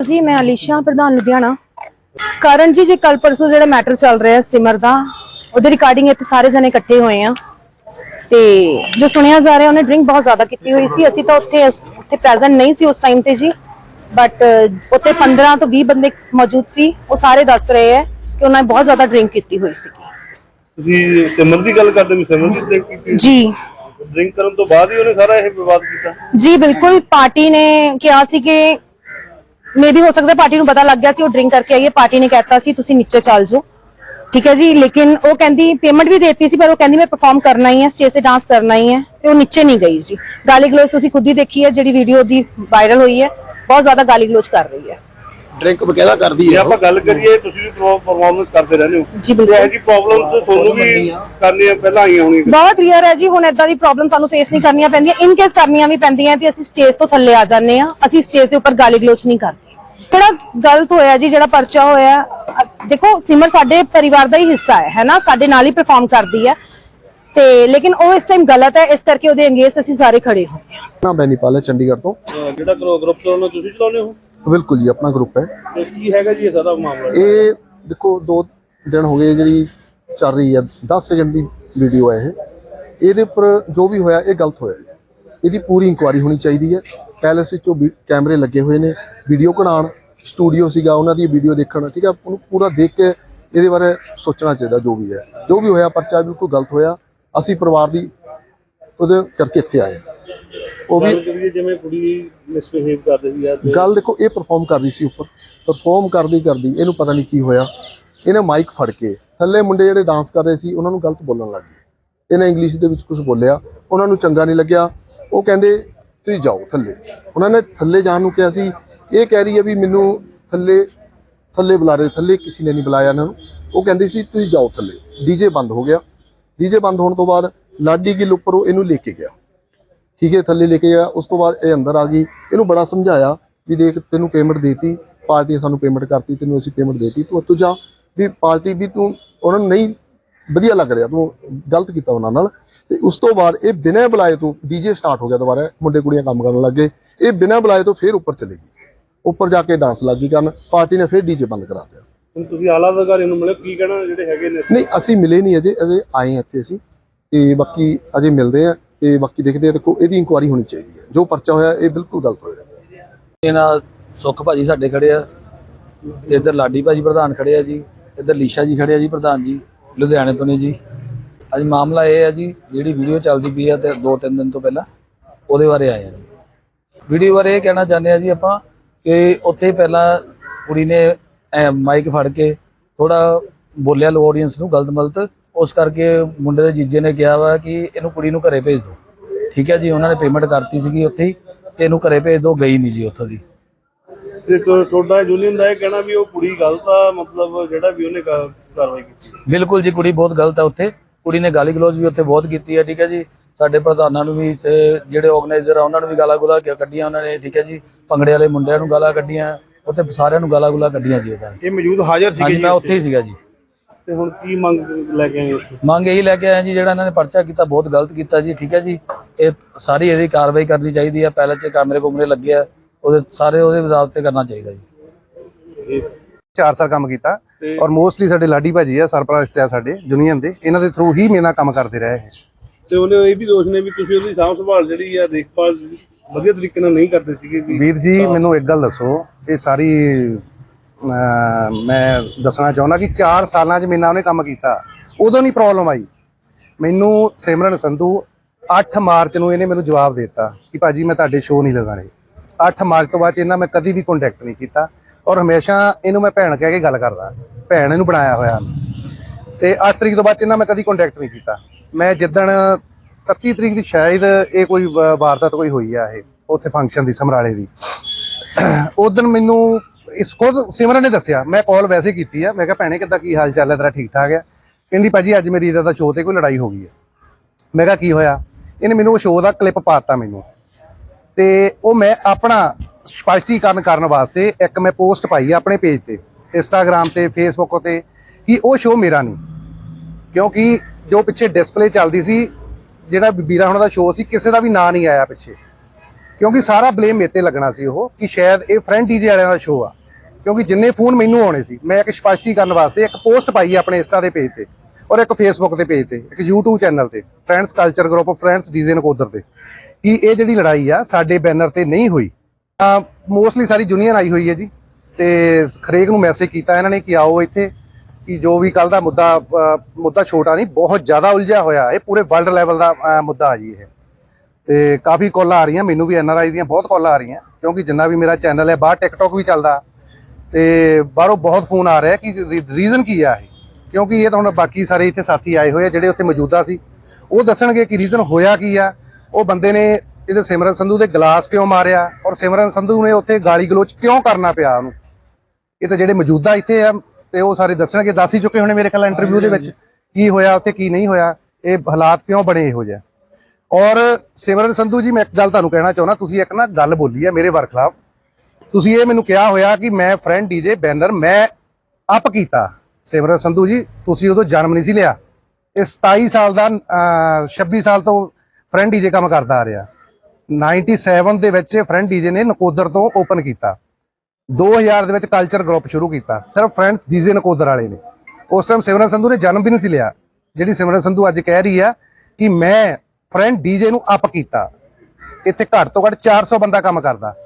ਜੀ ਮੈਂ ਅਲੀਸ਼ਾ ਪ੍ਰਧਾਨ ਲੁਧਿਆਣਾ। ਕਰਨ ਜੀ ਜੇ ਕੱਲ ਪਰਸੋਂ ਜਿਹੜਾ ਮੈਟਰ ਚੱਲ ਰਿਹਾ ਸਿਮਰ ਦਾ ਉਹਦੇ ਰਿਕਾਰਡਿੰਗ ਇੱਥੇ ਸਾਰੇ ਜਣੇ ਇਕੱਠੇ ਹੋਏ ਆ। ਤੇ ਜੋ ਸੁਣਿਆ ਜਾ ਰਿਹਾ ਉਹਨੇ ਡਰਿੰਕ ਬਹੁਤ ਜ਼ਿਆਦਾ ਕੀਤੀ ਹੋਈ ਸੀ। ਅਸੀਂ ਤਾਂ ਉੱਥੇ ਉੱਥੇ ਪ੍ਰੈਜ਼ੈਂਟ ਨਹੀਂ ਸੀ ਉਸ ਟਾਈਮ ਤੇ ਜੀ। ਬਟ ਉੱਥੇ 15 ਤੋਂ 20 ਬੰਦੇ ਮੌਜੂਦ ਸੀ। ਉਹ ਸਾਰੇ ਦੱਸ ਰਹੇ ਹੈ ਕਿ ਉਹਨਾਂ ਨੇ ਬਹੁਤ ਜ਼ਿਆਦਾ ਡਰਿੰਕ ਕੀਤੀ ਹੋਈ ਸੀ। ਤੁਸੀਂ ਸਿਮਰ ਦੀ ਗੱਲ ਕਰਦੇ ਵੀ ਸਿਮਰ ਦੀ ਕੀਤੀ ਜੀ। ਡਰਿੰਕ ਕਰਨ ਤੋਂ ਬਾਅਦ ਹੀ ਉਹਨੇ ਸਾਰਾ ਇਹ ਵਿਵਾਦ ਕੀਤਾ। ਜੀ ਬਿਲਕੁਲ। ਪਾਰਟੀ ਨੇ ਕਿਹਾ ਸੀ ਕਿ ਮੇਬੀ ਹੋ ਸਕਦਾ ਪਾਰਟੀ ਨੂੰ ਪਤਾ ਲੱਗ ਗਿਆ ਸੀ, ਉਹ ਡਰਿੰਕ ਕਰਕੇ ਆਈ ਹੈ ਪਾਰਟੀ ਨੇ ਕਹਿਤਾ ਸੀ, ਤੁਸੀਂ ਨੀਚੇ ਚੱਲ ਜਾਓ। ਠੀਕ ਹੈ ਜੀ, ਲੇਕਿਨ ਉਹ ਕਹਿੰਦੀ ਪੇਮੈਂਟ ਵੀ ਦੇਤੀ ਸੀ, ਪਰ ਉਹ ਕਹਿੰਦੀ ਮੈਂ ਪਰਫਾਰਮ ਕਰਨਾ ਹੀ ਹੈ ਸਟੇਜ ਤੇ ਡਾਂਸ ਕਰਨਾ ਹੀ ਹੈ, ਤੇ ਉਹ ਨੀਚੇ ਨਹੀਂ ਗਈ ਜੀ। ਗਾਲੀ ਗਲੋਚ ਤੁਸੀਂ ਖੁਦ ਹੀ ਦੇਖੀ ਹੈ, ਜਿਹੜੀ ਵੀਡੀਓ ਦੀ ਵਾਇਰਲ ਹੋਈ ਹੈ, ਬਹੁਤ ਜ਼ਿਆਦਾ ਗਾਲੀ ਗਲੋਚ ਕਰ ਰਹੀ ਹੈ। ਡਰਿੰਕ ਬਕਾਇਦਾ ਕਰਦੀ ਜੇ ਹੈ ਆਪਾਂ ਗੱਲ ਕਰੀਏ ਤੁਸੀਂ ਵੀ ਪਰਫਾਰਮੈਂਸ ਕਰਦੇ ਰਹਿੰਦੇ ਹੋ। ਜੀ ਤੇ ਇਹ ਬਿਲਕੁਲ ਜੀ ਪ੍ਰੋਬਲਮਸ ਤੁਹਾਨੂੰ ਵੀ ਕਰਨੀਆਂ ਪਹਿਲਾਂ ਆਈਆਂ ਹੋਣੀਆਂ। ਬਹੁਤ ਰੀਅਰ ਹੈ ਜੀ ਹੁਣ ਏਦਾਂ ਦੀ ਪ੍ਰੋਬਲਮ ਸਾਨੂੰ ਫੇਸ ਨਹੀਂ ਕਰਨੀਆਂ ਪੈਂਦੀਆਂ। ਇਨ ਕੇਸ ਕਰਨੀਆਂ ਵੀ ਪੈਂਦੀਆਂ ਤੇ ਅਸੀਂ ਸਟੇਜ ਤੋਂ ਥੱਲੇ ਆ ਜਾਂਦੇ ਆ ਅਸੀਂ ਸਟੇਜ ਦੇ ਉੱਪਰ ਗਾਲੀ ਗਲੋਚ ਨਹੀਂ ਕਰਦੇ। ਜਿਹੜਾ ਗਲਤ ਹੋਇਆ ਜੀ ਜਿਹੜਾ ਪਰਚਾ ਹੋਇਆ? ਅਸ- ਦੇਖੋ ਸਿਮਰ ਸਾਡੇ ਪਰਿਵਾਰ ਦਾ ਹੀ ਹਿੱਸਾ ਹੈ ਹੈਨਾ ਸਾਡੇ ਨਾਲ ਹੀ ਪਰਫਾਰਮ ਕਰਦੀ ਹੈ। ਤੇ ਲੇਕਿਨ ਉਹ ਇਸ ਟਾਈਮ ਗਲਤ ਹੈ। ਇਸ ਕਰਕੇ ਉਹਦੇ ਅੰਗੇਸ ਅਸੀਂ ਸਾਰੇ ਖੜੇ ਹਾਂ। ਨਾ ਬੈਨੀਪਾਲ ਹੈ ਚੰਡੀਗੜ੍ਹ ਤੋਂ। ਜਿਹੜਾ ਗਰੁੱਪ ਚਲਾਉਣਾ ਤੁਸੀਂ ਚਲਾਉਂਦੇ ਹੋ? ਬਿਲਕੁਲ ਜੀ ਆਪਣਾ ਗਰੁੱਪ ਹੈ। ਤੇ ਕੀ ਹੈਗਾ ਜੀ ਇਹ ਸਾਰਾ ਮਾਮਲਾ? ਇਹ ਦੇਖੋ ਦੋ ਦਿਨ ਹੋ ਗਏ ਜਿਹੜੀ ਚੱਲ ਰਹੀ ਹੈ 10 ਸੈਕਿੰਡ ਦੀ ਵੀਡੀਓ ਹੈ ਇਹ। ਇਹਦੇ ਉੱਪਰ ਜੋ ਵੀ ਹੋਇਆ ਇਹ ਗਲਤ ਹੋਇਆ। ਇਹਦੀ ਪੂਰੀ ਇਨਕੁਆਇਰੀ ਹੋਣੀ ਚਾਹੀਦੀ ਹੈ। ਪੈਲੇਸ ਵਿੱਚੋਂ ਕੈਮਰੇ ਲੱਗੇ ਹੋਏ ਨੇ ਵੀਡੀਓ ਕਢਾਉਣ ਸਟੂਡੀਓ ਸੀਗਾ ਉਹਨਾਂ ਦੀ ਵੀਡੀਓ ਦੇਖਣ ਠੀਕ ਹੈ? ਉਹਨੂੰ ਪੂਰਾ ਦੇਖ ਕੇ ਇਹਦੇ ਬਾਰੇ ਸੋਚਣਾ ਚਾਹੀਦਾ ਜੋ ਵੀ ਹੈ। ਜੋ ਵੀ ਹੋਇਆ ਪਰਚਾ ਬਿਲਕੁਲ ਗਲਤ ਹੋਇਆ। ਅਸੀਂ ਪਰਿਵਾਰ ਦੀ ਉਹਦੇ ਕਰਕੇ ਇੱਥੇ ਆਏ ਹਾਂ। ਉਹ ਵੀ ਕਰੀਏ ਜਿਵੇਂ ਕੁੜੀ ਮਿਸਬਿਹੇਵ ਕਰ ਰਹੀ ਆ ਤੇ ਗੱਲ ਦੇਖੋ ਇਹ ਪਰਫਾਰਮ ਕਰ ਰਹੀ ਸੀ ਉੱਪਰ। ਪਰਫਾਰਮ ਕਰਦੀ ਕਰਦੀ ਇਹਨੂੰ ਪਤਾ ਨਹੀਂ ਕੀ ਹੋਇਆ। ਇਹਨੇ ਮਾਈਕ ਫੜ ਕੇ ਥੱਲੇ ਮੁੰਡੇ ਜਿਹੜੇ ਡਾਂਸ ਕਰ ਰਹੇ ਸੀ ਉਹਨਾਂ ਨੂੰ ਗਲਤ ਬੋਲਣ ਲੱਗ ਗਏ। ਇਹਨੇ ਇੰਗਲਿਸ਼ ਦੇ ਵਿੱਚ ਕੁਝ ਬੋਲਿਆ ਉਹਨਾਂ ਨੂੰ ਚੰਗਾ ਨਹੀਂ ਲੱਗਿਆ। ਉਹ ਕਹਿੰਦੇ ਤੁਸੀਂ ਜਾਓ ਥੱਲੇ। ਉਹਨਾਂ ਨੇ ਥੱਲੇ ਜਾਣ ਨੂੰ ਕਿਹਾ ਸੀ ਇਹ ਕਹਿ ਰਹੀ ਹੈ ਵੀ ਮੈਨੂੰ ਥੱਲੇ ਥੱਲੇ ਬੁਲਾ ਰਹੇ ਥੱਲੇ ਕਿਸੇ ਨੇ ਨਹੀਂ ਬੁਲਾਇਆ ਇਹਨਾਂ ਨੂੰ। ਉਹ ਕਹਿੰਦੀ ਸੀ ਤੁਸੀਂ ਜਾਓ ਥੱਲੇ। ਡੀਜੇ ਬੰਦ ਹੋ ਗਿਆ। ਡੀਜੇ ਬੰਦ ਹੋਣ ਤੋਂ ਬਾਅਦ ਲਾਡੀ ਗਿੱਲ ਉੱਪਰ ਉਹ ਇਹਨੂੰ ਲੈ ਕੇ ਗਿਆ। ਠੀਕ ਹੈ ਥੱਲੇ ਲੈ ਕੇ ਗਿਆ ਉਸ ਤੋਂ ਬਾਅਦ ਇਹ ਅੰਦਰ ਆ ਗਈ। ਇਹਨੂੰ ਬੜਾ ਸਮਝਾਇਆ ਵੀ ਦੇਖ ਤੈਨੂੰ ਪੇਮੈਂਟ ਦੇਤੀ ਪਾਰਟੀ ਨੇ ਸਾਨੂੰ ਪੇਮੈਂਟ ਕਰਤੀ ਤੈਨੂੰ ਅਸੀਂ ਪੇਮੈਂਟ ਦੇਤੀ। ਤੂੰ ਉੱਥੋਂ ਜਾ ਵੀ ਪਾਰਟੀ ਵੀ ਤੂੰ ਉਹਨਾਂ ਨੂੰ ਨਹੀਂ ਵਧੀਆ ਲੱਗ ਰਿਹਾ ਤੂੰ ਗਲਤ ਕੀਤਾ ਉਹਨਾਂ ਨਾਲ। ਤੇ ਉਸ ਤੋਂ ਬਾਅਦ ਇਹ ਬਿਨਾਂ ਬੁਲਾਏ ਤੋਂ ਡੀਜੇ ਸਟਾਰਟ ਹੋ ਗਿਆ ਦੁਬਾਰਾ ਮੁੰਡੇ ਕੁੜੀਆਂ ਕੰਮ ਕਰਨ ਲੱਗੇ ਇਹ ਬਿਨਾਂ ਬੁਲਾਏ ਤੋਂ ਫਿਰ ਉੱਪਰ ਚਲੇ ਗਈ ਉੱਪਰ ਜਾ ਕੇ ਡਾਂਸ ਲੱਗੀ ਕਰਨ ਪਾਰਟੀ ਨੇ ਫਿਰ ਡੀਜੇ ਬੰਦ ਕਰਾ ਦਿੱਤਾ। ਹੁਣ ਤੁਸੀਂ ਆਲਾ ਅਧਿਕਾਰੀ ਨੂੰ ਮਿਲੇ ਕੀ ਕਹਿਣਾ ਜਿਹੜੇ ਹੈਗੇ ਨੇ ਨਹੀਂ ਅਸੀਂ ਮਿਲੇ ਨਹੀਂ ਅਜੇ ਅਜੇ ਆਏ ਇੱਥੇ ਅਸੀਂ। ਤੇ ਬਾਕੀ ਅਜੇ ਮਿਲਦੇ ਆ ਤੇ ਬਾਕੀ ਦੇਖਦੇ ਆ, ਦੇਖੋ, ਇਹਦੀ ਇਨਕੁਆਇਰੀ ਹੋਣੀ ਚਾਹੀਦੀ ਹੈ। ਜੋ ਪਰਚਾ ਹੋਇਆ, ਇਹ ਬਿਲਕੁਲ ਗਲਤ ਹੋਇਆ। ਇਹਨਾਂ ਸੁੱਖ ਭਾਜੀ ਸਾਡੇ ਖੜੇ ਆ। ਇੱਧਰ ਲਾਡੀ ਭਾਜੀ ਪ੍ਰਧਾਨ ਖੜੇ ਆ ਜੀ। ਇੱਧਰ ਲੀਸ਼ਾ ਜੀ ਖੜੇ ਆ ਜੀ ਪ੍ਰਧਾਨ ਜੀ। ਲੁਧਿਆਣੇ ਤੋਂ ਨੇ ਜੀ। ਅੱਜ ਮਾਮਲਾ ਇਹ ਹੈ ਜੀ, ਜਿਹੜੀ ਵੀਡੀਓ ਚੱਲਦੀ ਪਈ ਆ ਤੇ ਦੋ ਤਿੰਨ ਦਿਨ ਤੋਂ ਪਹਿਲਾਂ, ਉਹਦੇ ਬਾਰੇ ਆਏ ਆ ਵੀਡੀਓ ਬਾਰੇ ਇਹ ਕਹਿਣਾ ਚਾਹੁੰਦੇ ਆ ਜੀ ਆਪਾਂ ਕਿ ਉੱਥੇ ਪਹਿਲਾਂ ਕੁੜੀ ਨੇ ਮਾਈਕ ਫੜ ਕੇ ਥੋੜਾ ਬੋਲਿਆ ਲੋ ਆਡੀਅנס ਨੂੰ ਗਲਤ ਮਲਤ ਉਸ ਕਰਕੇ ਮੁੰਡੇ ਦੇ ਜੀਜੇ ਨੇ ਕਿਹਾ ਵਾ ਕਿ ਇਹਨੂੰ ਕੁੜੀ ਨੂੰ ਘਰੇ ਭੇਜ ਦਿਓ। ਠੀਕ ਹੈ ਜੀ ਉਹਨਾਂ ਨੇ ਪੇਮੈਂਟ ਕਰਤੀ ਸੀਗੀ ਉੱਥੇ ਹੀ ਤੇ ਇਹਨੂੰ ਘਰੇ ਭੇਜ ਦਿਓ ਗਈ ਨਹੀਂ ਜੀ ਉੱਥੋਂ ਦੀ। ਤੇ ਤੁਹਾਡਾ ਯੂਨੀਅਨ ਦਾ ਇਹ ਕਹਿਣਾ ਵੀ ਉਹ ਕੁੜੀ ਗਲਤ ਆ ਮਤਲਬ ਜਿਹੜਾ ਵੀ ਉਹਨੇ ਕਾਰਵਾਈ ਕੀਤੀ। ਬਿਲਕੁਲ ਜੀ ਕੁੜੀ ਬਹੁਤ ਗਲਤ ਹੈ ਉੱਥੇ। ਕੁੜੀ ਨੇ ਗਾਲੀ ਗਲੋਚ ਵੀ ਉੱਥੇ ਬਹੁਤ ਕੀਤੀ ਹੈ ਠੀਕ ਹੈ ਜੀ। ਸਾਡੇ ਪ੍ਰਧਾਨਾਂ ਨੂੰ ਵੀ ਜਿਹੜੇ ਆਰਗੇਨਾਈਜ਼ਰ ਆ ਉਹਨਾਂ ਨੂੰ ਵੀ ਗਾਲਾਂ ਗੁਲਾ ਕੱਢੀਆਂ ਉਹਨਾਂ ਨੇ ਠੀਕ ਹੈ ਜੀ। ਭੰਗੜੇ ਵਾਲੇ ਮੁੰਡਿਆਂ ਨੂੰ ਗਾਲਾਂ ਕੱਢੀਆਂ ਉੱਥੇ ਸਾਰਿਆਂ ਨੂੰ ਗਾਲਾਂ ਗੁਲਾ ਕੱਢੀਆਂ ਜੀ ਉਹਨਾਂ ਨੇ। ਇਹ ਮੌਜੂਦ ਹਾਜ਼ਰ ਹਾਂਜੀ ਮੈਂ ਉੱਥੇ ਹੀ ਸੀਗਾ ਜੀ। ਤੇ ਹੁਣ ਕੀ ਮੰਗ ਲੈ ਕੇ ਆਏ ਉੱਥੇ ਮੰਗ ਇਹੀ ਲੈ ਕੇ ਆਏ ਜੀ ਜਿਹੜਾ ਇਹਨਾਂ ਨੇ ਪਰਚਾ ਕੀਤਾ ਬਹੁਤ ਗਲਤ ਕੀਤਾ ਜੀ ਠੀਕ ਹੈ ਜੀ। ਇਹ ਸਾਰੀ ਇਹਦੀ ਕਾਰਵਾਈ ਕਰਨੀ ਚਾਹੀਦੀ ਹੈ ਪਹਿਲੇ 'ਚ ਕੈਮਰੇ ਕੁਮਰੇ ਲੱਗੇ ਆ ਉਹਦੇ ਸਾਰੇ ਉਹਦੇ ਵਿਦਾਵਤ ਤੇ ਕਰਨਾ ਚਾਹੀਦਾ ਜੀ। ਇਹ ਚਾਰ ਸਾਲ ਕੰਮ ਕੀਤਾ ਔਰ ਮੋਸਟਲੀ ਸਾਡੇ ਲਾਡੀ ਭਾਜੀ ਆ ਸਰਪ੍ਰਸਤ ਆ ਸਾਡੇ ਯੂਨੀਅਨ ਦੇ ਇਹਨਾਂ ਦੇ ਥਰੂ ਹੀ ਮੇਰੇ ਨਾਲ ਕੰਮ ਕਰਦੇ ਰਹੇ ਇਹ। ਤੇ ਉਹਨੇ ਇਹ ਵੀ ਦੋਸ਼ ਨੇ ਵੀ ਤੁਸੀਂ ਉਹਦੀ ਸਾਂਭ ਸੰਭਾਲ ਜਿਹੜੀ ਆ ਦੇਖਭਾਲ ਵਧੀਆ ਤਰੀਕੇ ਨਾਲ ਨਹੀਂ ਕਰਦੇ ਸੀਗੇ ਵੀ ਵੀਰ ਜੀ ਮੈਨੂੰ ਇੱਕ ਗੱਲ ਦੱਸੋ ਇਹ ਸਾਰੀ ਮੈਂ ਦੱਸਣਾ ਚਾਹੁੰਦਾ ਕਿ 4 ਸਾਲਾਂ 'ਚ ਮੇਰੇ ਉਹਨੇ ਕੰਮ ਕੀਤਾ। ਉਦੋਂ ਨਹੀਂ ਪ੍ਰੋਬਲਮ ਆਈ। ਮੈਨੂੰ ਸਿਮਰਨ ਸੰਧੂ 8 ਮਾਰਚ ਨੂੰ ਇਹਨੇ ਮੈਨੂੰ ਜਵਾਬ ਦਿੱਤਾ ਕਿ ਭਾਜੀ ਮੈਂ ਤੁਹਾਡੇ ਸ਼ੋਅ ਨਹੀਂ ਲਗਾਣੇ 8 ਮਾਰਚ ਤੋਂ ਬਾਅਦ 'ਚ ਇਹਨਾਂ ਮੈਂ ਕਦੀ ਵੀ ਕੰਟੈਕਟ ਨਹੀਂ ਕੀਤਾ ਔਰ ਹਮੇਸ਼ਾ ਇਹਨੂੰ ਮੈਂ ਭੈਣ ਕਹਿ ਕੇ ਗੱਲ ਕਰਦਾ। ਭੈਣ ਇਹਨੂੰ ਬਣਾਇਆ ਹੋਇਆ। ਤੇ 8 ਤਰੀਕ ਤੋਂ ਬਾਅਦ ਇਹਨਾਂ ਮੈਂ ਕਦੀ ਕੰਟੈਕਟ ਨਹੀਂ ਕੀਤਾ। ਮੈਂ ਜਿੱਦਣ 31 ਤਰੀਕ ਦੀ ਸ਼ਾਇਦ ਇਹ ਕੋਈ ਵਾਰਦਾਤ ਕੋਈ ਹੋਈ ਆ ਇਹ, ਉੱਥੇ ਫੰਕਸ਼ਨ ਦੀ ਸਮਰਾਲੇ ਦੀ। ਉਦੋਂ ਮੈਨੂੰ ਇਸ ਖੁਦ ਸਿਮਰਨ ਨੇ ਦੱਸਿਆ, ਮੈਂ ਕਾਲ ਵੈਸੇ ਕੀਤੀ ਆ, ਮੈਂ ਕਿਹਾ ਭੈਣੇ ਕਿੱਦਾਂ, ਕੀ ਹਾਲ ਚਾਲ ਹੈ ਤੇਰਾ ਠੀਕ ਠਾਕ ਆ? ਕਹਿੰਦੀ ਭਾਜੀ, ਅੱਜ ਮੇਰੀ ਇਹਦਾ ਦਾ ਸ਼ੋਅ ਤੇ ਕੋਈ ਲੜਾਈ ਹੋ ਗਈ ਹੈ ਮੈਂ ਕਿਹਾ ਕੀ ਹੋਇਆ? ਇਹਨੇ ਮੈਨੂੰ ਉਹ ਸ਼ੋਅ ਦਾ ਕਲਿੱਪ ਪਾਤਾ ਮੈਨੂੰ। ਤੇ ਉਹ ਮੈਂ ਆਪਣਾ ਸਪਸ਼ਟੀਕਰਨ ਕਰਨ ਵਾਸਤੇ ਇੱਕ ਮੈਂ ਪੋਸਟ ਪਾਈ ਆ ਆਪਣੇ ਪੇਜ ਤੇ ਇੰਸਟਾਗ੍ਰam ਤੇ ਫੇਸਬੁੱਕ ਤੇ, ਕਿ ਉਹ ਸ਼ੋਅ ਮੇਰਾ ਨਹੀਂ। ਕਿਉਂਕਿ ਜੋ ਪਿੱਛੇ ਡਿਸਪਲੇ ਚੱਲਦੀ ਸੀ, ਜਿਹੜਾ ਵੀਰਾ ਹੁਣ ਦਾ ਸ਼ੋਅ ਸੀ, ਕਿਸੇ ਦਾ ਵੀ ਨਾਂ ਨਹੀਂ ਆਇਆ ਪਿੱਛੇ। ਕਿਉਂਕਿ ਸਾਰਾ ਬਲੇਮ ਮੇਰੇ ਤੇ ਲੱਗਣਾ ਸੀ ਉਹ, ਕਿ ਸ਼ਾਇਦ ਇਹ ਫਰੈਂਡ ਡੀਜੇ ਵਾਲਿਆਂ ਦਾ ਸ਼ੋਅ ਆ। ਕਿਉਂਕਿ ਜਿੰਨੇ ਫੋਨ ਮੈਨੂੰ ਆਉਣੇ ਸੀ, ਮੈਂ ਇੱਕ ਸਪਸ਼ਟੀਕਰਨ ਵਾਸਤੇ ਇੱਕ ਪੋਸਟ ਪਾਈ ਆਪਣੇ ਇੰਸਟਾ ਦੇ ਪੇਜ ਤੇ ਔਰ ਇੱਕ ਫੇਸਬੁੱਕ ਦੇ ਪੇਜ ਤੇ, ਇੱਕ YouTube ਚੈਨਲ ਤੇ friends culture group friends DJ Nakodar ਤੇ, ਕਿ ਇਹ ਜਿਹੜੀ ਲੜਾਈ ਆ ਸਾਡੇ ਬੈਨਰ ਤੇ ਨਹੀਂ ਹੋਈ। ਮੋਸਟਲੀ ਸਾਰੀ ਯੂਨੀਅਨ ਆਈ ਹੋਈ ਹੈ ਜੀ। ਤੇ ਖਰੇਕ ਨੂੰ ਮੈਸੇਜ ਕੀਤਾ ਇਹਨਾਂ ਨੇ ਕਿ ਆਓ ਇੱਥੇ, ਕਿ ਜੋ ਵੀ ਕੱਲ ਦਾ ਮੁੱਦਾ ਮੁੱਦਾ ਛੋਟਾ ਨਹੀਂ, ਬਹੁਤ ਜ਼ਿਆਦਾ ਉਲਝਿਆ ਹੋਇਆ ਇਹ, ਪੂਰੇ ਵਰਲਡ ਲੈਵਲ ਦਾ ਮੁੱਦਾ ਆ ਜੀ ਇਹ। ਤੇ ਕਾਫੀ ਕਾਲਾਂ ਆ ਰਹੀਆਂ, ਮੈਨੂੰ ਵੀ ਐਨਆਰਆਈ ਦੀਆਂ ਬਹੁਤ ਕਾਲਾਂ ਆ ਰਹੀਆਂ, ਕਿਉਂਕਿ ਜਿੰਨਾ ਵੀ ਮੇਰਾ ਚੈਨਲ ਹੈ, ਬਾਹਰ ਟਿਕਟੌਕ ਵੀ ਚੱਲਦਾ। ਤੇ ਬਾਹਰੋਂ ਬਹੁਤ ਫੋਨ ਆ ਰਿਹਾ ਕਿ ਰੀਜ਼ਨ ਕੀ ਆ ਇਹ? ਕਿਉਂਕਿ ਇਹ ਤਾਂ ਹੁਣ ਬਾਕੀ ਸਾਰੇ ਇੱਥੇ ਸਾਥੀ ਆਏ ਹੋਏ ਆ ਜਿਹੜੇ ਉੱਥੇ ਮੌਜੂਦਾ ਸੀ। ਉਹ ਦੱਸਣਗੇ ਕਿ ਰੀਜ਼ਨ ਹੋਇਆ ਕੀ ਆ। ਉਹ ਬੰਦੇ ਨੇ ਇਹਦੇ ਸਿਮਰਨ ਸੰਧੂ ਦੇ ਗਲਾਸ ਕਿਉਂ ਮਾਰਿਆ ਔਰ ਸਿਮਰਨ ਸੰਧੂ ਨੇ ਉੱਥੇ ਗਾਲੀ ਗਲੋਚ ਕਿਉਂ ਕਰਨਾ ਪਿਆ ਉਹਨੂੰ? ਇਹ ਤਾਂ ਜਿਹੜੇ ਮੌਜੂਦਾ ਇੱਥੇ ਆ ਤੇ ਉਹ ਸਾਰੇ ਦੱਸਣਗੇ ਦੱਸ ਹੀ ਚੁੱਕੇ ਹੋਣੇ ਮੇਰੇ ਖਿਆਲ ਇੰਟਰਵਿਊ ਦੇ ਵਿੱਚ ਕੀ ਹੋਇਆ ਉੱਥੇ ਕੀ ਨਹੀਂ ਹੋਇਆ ਇਹ ਹਾਲਾਤ ਕਿਉਂ ਬਣੇ ਇਹੋ ਜਿਹਾ? ਔਰ ਸਿਮਰਨ ਸੰਧੂ ਜੀ ਮੈਂ ਇੱਕ ਗੱਲ ਤੁਹਾਨੂੰ ਕਹਿਣਾ ਚਾਹੁੰਦਾ ਤੁਸੀਂ ਇੱਕ ਨਾ ਗੱਲ ਬੋਲੀ ਹੈ ਮੇਰੇ ਵਰਖਲਾਫ। ਤੁਸੀਂ ਇਹ ਮੈਨੂੰ ਕਿਹਾ ਹੋਇਆ ਕਿ ਮੈਂ ਫਰੈਂਡ ਡੀਜੇ ਬੈਨਰ ਮੈਂ ਅਪ ਕੀਤਾ। ਸਿਮਰਨ ਸੰਧੂ ਜੀ ਤੁਸੀਂ ਉਦੋਂ ਜਨਮ ਨਹੀਂ ਸੀ ਲਿਆ। ਇਹ 27 ਸਾਲ ਦਾ ਅਹ, 26 ਸਾਲ ਤੋਂ ਫਰੈਂਡ ਡੀਜੇ ਕੰਮ ਕਰਦਾ ਆ ਰਿਹਾ। 97 ਦੇ ਵਿੱਚ ਫਰੈਂਡ ਡੀਜੇ ਨੇ ਨਕੋਦਰ ਤੋਂ ਓਪਨ ਕੀਤਾ। 2000 ਦੇ ਵਿੱਚ ਕਲਚਰ ਗਰੁੱਪ ਸ਼ੁਰੂ ਕੀਤਾ। ਸਿਰਫ ਫਰੈਂਡਸ ਡੀਜੇ ਨਕੋਦਰ ਵਾਲੇ ਨੇ। ਉਸ ਟਾਈਮ ਸਿਮਰਨ ਸੰਧੂ ਨੇ ਜਨਮ ਵੀ ਨਹੀਂ ਸੀ ਲਿਆ। ਜਿਹੜੀ ਸਿਮਰਨ ਸੰਧੂ ਅੱਜ ਕਹਿ ਰਹੀ ਆ ਕਿ ਮੈਂ ਫਰੈਂਡ ਡੀਜੇ ਨੂੰ ਅਪ ਕੀਤਾ। ਇੱਥੇ ਘੱਟ ਤੋਂ ਘੱਟ 400 ਬੰਦਾ ਕੰਮ ਕਰਦਾ।